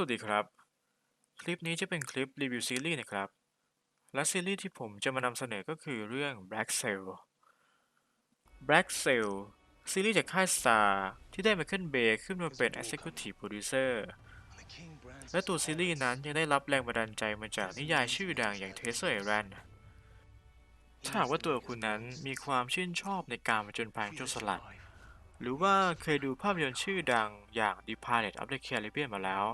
สวัสดีครับ คลิปนี้จะเป็นคลิปรีวิวซีรีส์นะครับ และซีรีส์ที่ผมจะมานำเสนอก็คือเรื่อง Black Sail Black Sail ซีรีส์จากค่าย Star ที่ได้ไมเคิลเบย์ขึ้นมาเป็น Executive Producer และตัวซีรีส์นั้นยังได้รับแรงบันดาลใจมาจากนิยายชื่อดังอย่าง Treasure Island ถ้าหากว่าตัวคุณนั้นมีความชื่นชอบในการผจญภัยโจรสลัด หรือว่าเคยดูภาพยนตร์ชื่อดังอย่าง The Pirates of the Caribbean มาแล้ว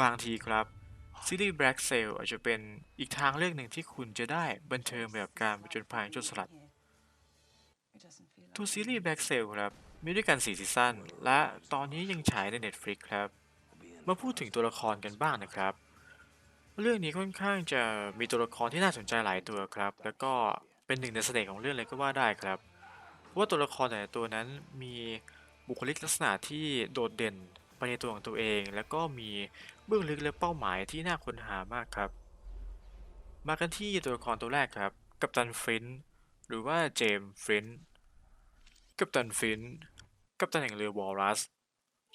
บางทีครับซีรีส์ Black Sail อาจจะเป็นอีกทางเลือกหนึ่งที่คุณจะได้บันเทิงแบบการผจญภัยจรสลัดตัวซีรีส์ Black Sail ครับ มีด้วยกัน4ซีซั่นและตอนนี้ยังฉายใน Netflix ครับ มาพูดถึงตัวละครกันบ้างนะครับ เรื่องนี้ค่อนข้างจะมีตัวละครที่น่าสนใจหลายตัวครับ แล้วก็เป็นหนึ่งในเสน่ห์ของเรื่องเลยก็ว่าได้ครับเพราะว่าตัวละครแต่ละตัวนั้นมีบุคลิกลักษณะที่โดดเด่น ไปในตัวของตัวเอง แล้วก็มีเบื้องลึกและเป้าหมายที่น่าค้นหามากครับ มากันที่ตัวละครตัวแรกครับ กัปตันฟรินหรือว่าเจมฟรินกัปตันฟรินกัปตันแห่งเรือวอลรัส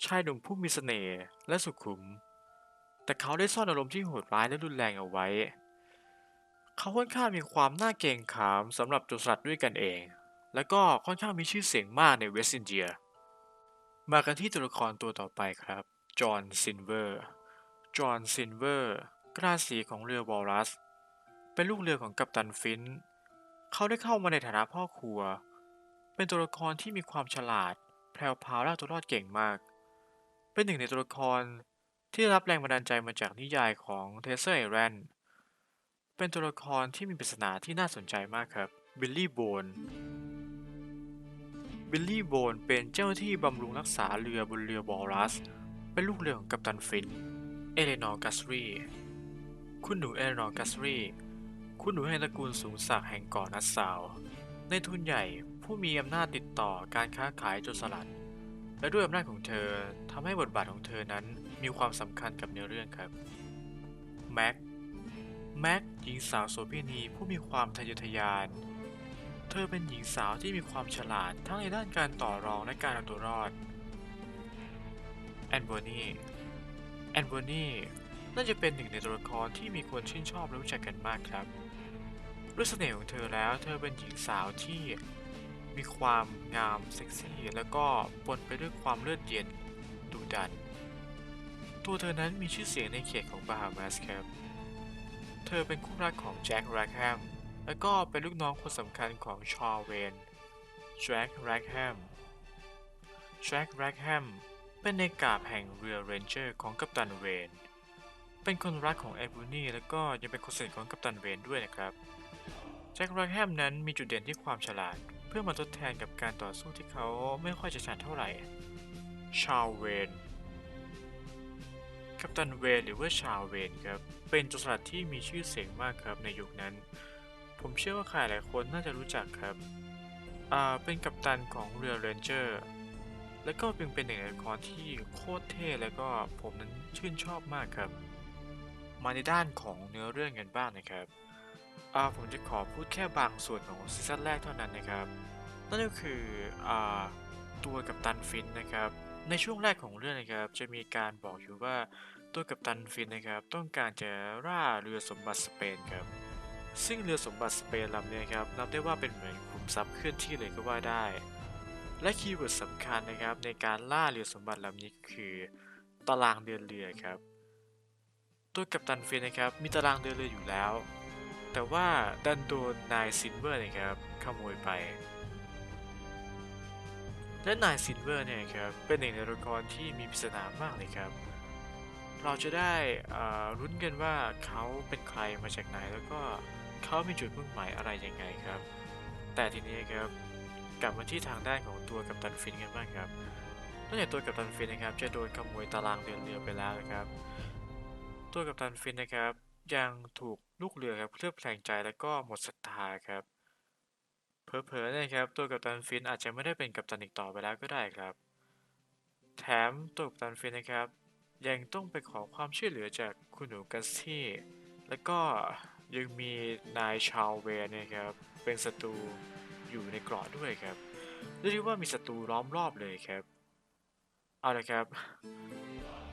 ชายหนุ่มผู้มีเสน่ห์และสุขุม แต่เขาได้ซ่อนอารมณ์ที่โหดร้ายและรุนแรงเอาไว้ เขาค่อนข้างมีความน่าเกรงขามสำหรับโจรสลัดด้วยกันเอง และก็ค่อนข้างมีชื่อเสียงมากในเวสต์อินเดีย มากันที่ตัวละครตัวต่อไปครับ จอห์นซินเวอร์ จอห์นซินเวอร์กราสีของเรือวอลรัส เป็นลูกเรือของกัปตันฟินช์เขาได้เข้ามาในฐานะพ่อครัว เป็นตัวละครที่มีความฉลาด แพรวพาวและตัวรอดเก่งมาก เป็นหนึ่งในตัวละครที่รับแรงบันดาลใจมาจากนิยายของเทเซอร์ไอแรนเป็นตัวละครที่มีปริศนาที่น่าสนใจมากครับ บิลลี่โบน บิลลี่โบนเป็นเจ้าที่บำรุงรักษาเรือบนเรือวอลรัส เป็นลูกเรือของกัปตันฟิน เอเลนอร์กัสรีคุณหนูเอเลนอร์กัสรีคุณหนูแห่งตระกูลสูงศักดิ์แห่งเกาะนัสซาว ในทุนใหญ่ผู้มีอำนาจติดต่อการค้าขายโจรสลัด และด้วยอำนาจของเธอทำให้บทบาทของเธอนั้นมีความสำคัญกับเนื้อเรื่องครับ แม็ก แม็กหญิงสาวโสเภณีผู้มีความทะเยอทะยาน เธอเป็นหญิงสาวที่มีความฉลาดทั้งในด้านการต่อรองและการเอาตัวรอด แอนโบนีแอนโบนีน่าจะเป็นหนึ่งในตัวละครที่มีคนชื่นชอบและรู้จักกันมากครับด้วยเสน่ห์ของเธอแล้ว เธอเป็นหญิงสาวที่มีความงามเซ็กซี่ แล้วก็ปนไปด้วยความเลือดเย็นดุดัน ตัวเธอนั้นมีชื่อเสียงในเขตของบาฮามาสครับ เธอเป็นคู่รักของแจ็คแร็กแฮม และก็เป็นลูกน้องคนสำคัญของชาร์เวนแจ็คแร็กแฮมแจ็คแร็กแฮมเป็นในกาบแห่งเรือเรนเจอร์ของกัปตันเวน เป็นคนรักของแอนโบนีและก็ยังเป็นคนสนิทของกัปตันเวนด้วยนะครับแจ็คแร็กแฮมนั้นมีจุดเด่นที่ความฉลาด เพื่อมาทดแทนกับการต่อสู้ที่เขาไม่ค่อยจะฉลาดเท่าไหร่ ชาร์เวนกัปตันเวนหรือว่าชาเวนครับ เป็นโจรสลัดที่มีชื่อเสียงมากครับในยุคนั้น ผมเชื่อว่าใครหลายคนน่าจะรู้จักครับ อ่า เป็นกัปตันของเรือเรนเจอร์ และก็เป็นเป็นหนึ่งในละครที่โคตรเท่แล้วก็ผมนั้นชื่นชอบมากครับ มาในด้านของเนื้อเรื่องกันบ้างนะครับ อ่า ผมจะขอพูดแค่บางส่วนของซีซั่นแรกเท่านั้นนะครับ นั่นก็คือ อ่า ตัวกัปตันฟินนะครับ ในช่วงแรกของเรื่องนะครับ จะมีการบอกอยู่ว่าตัวกัปตันฟินนะครับ ต้องการจะล่าเรือสมบัติสเปนครับ ซึ่งเรือสมบัติสเปนลำนี้ครับนับได้ว่าเป็นเหมือนขุมทรัพย์เคลื่อนที่เลยก็ว่าได้ และคีย์เวิร์ดสำคัญนะครับในการล่าเรือสมบัติลำนี้คือตารางเดินเรือครับ ตัวกัปตันเฟนนะครับมีตารางเดินเรืออยู่แล้ว แต่ว่าดันโดนนายซินเวอร์นะครับขโมยไป และนายซินเวอร์เนี่ยครับเป็นหนึ่งในตัวละครที่มีปริศนามากเลยครับ เราจะได้อ่าลุ้นกันว่าเขาเป็นใครมาจากไหนแล้วก็ เขามีจุดมุ่งหมายอะไรยังไงครับ แต่ทีนี้ครับกลับมาที่ทางด้านของตัวกัปตันฟินกันบ้างครับนอกจากตัวกัปตันฟินนะครับ จะโดนขโมยตารางเดินเรือไปแล้วนะครับ ตัวกัปตันฟินนะครับ ยังถูกลูกเรือครับเคลือบแคลงใจแล้วก็หมดศรัทธาครับเผลอๆนะครับ ตัวกัปตันฟินอาจจะไม่ได้เป็นกัปตันอีกต่อไปแล้วก็ได้ครับ แถมตัวกัปตันฟินนะครับ ยังต้องไปขอความช่วยเหลือจากคุณหนูกัสที่แล้วก็ ยังมีนายชาวเวนเนี่ยครับ เป็นศัตรูอยู่ในเกราะด้วยครับเรียกได้ว่ามีศัตรูล้อมรอบเลยครับ เอาละครับ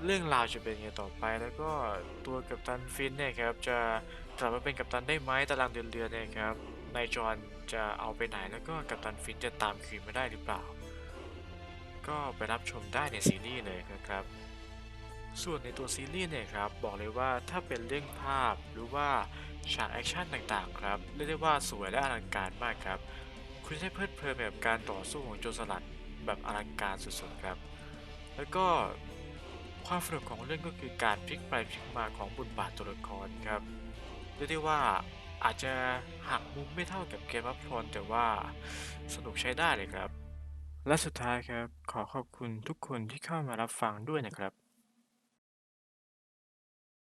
เรื่องราวจะเป็นยังไงต่อไป แล้วก็ตัวกัปตันฟินเนี่ยครับ จะกลับมาเป็นกัปตันได้ไหมตารางเดือนเดือนเนี่ยครับนายจอห์นจะเอาไปไหนแล้วก็กัปตันฟินจะตามคืนมาได้หรือเปล่า ก็ไปรับชมได้ในซีรีส์เลยนะครับ ส่วนในตัวซีรีส์เนี่ยครับบอกเลยว่าถ้าเป็นเรื่องภาพหรือว่าฉากแอคชั่นต่างๆครับเรียกได้ว่าสวยและอลังการมากครับ คุณจะได้เพลิดเพลินไปกับการต่อสู้ของโจรสลัดแบบอลังการสุดๆครับ แล้วก็ความสนุกของเรื่องก็คือการพลิกไปพลิกมาของบทบาทตัวละครครับเรียกได้ว่าอาจจะหักมุมไม่เท่ากับเกมอัพทรแต่ว่าสนุกใช้ได้เลยครับ และสุดท้ายครับขอขอบคุณทุกคนที่เข้ามารับฟังด้วยนะครับ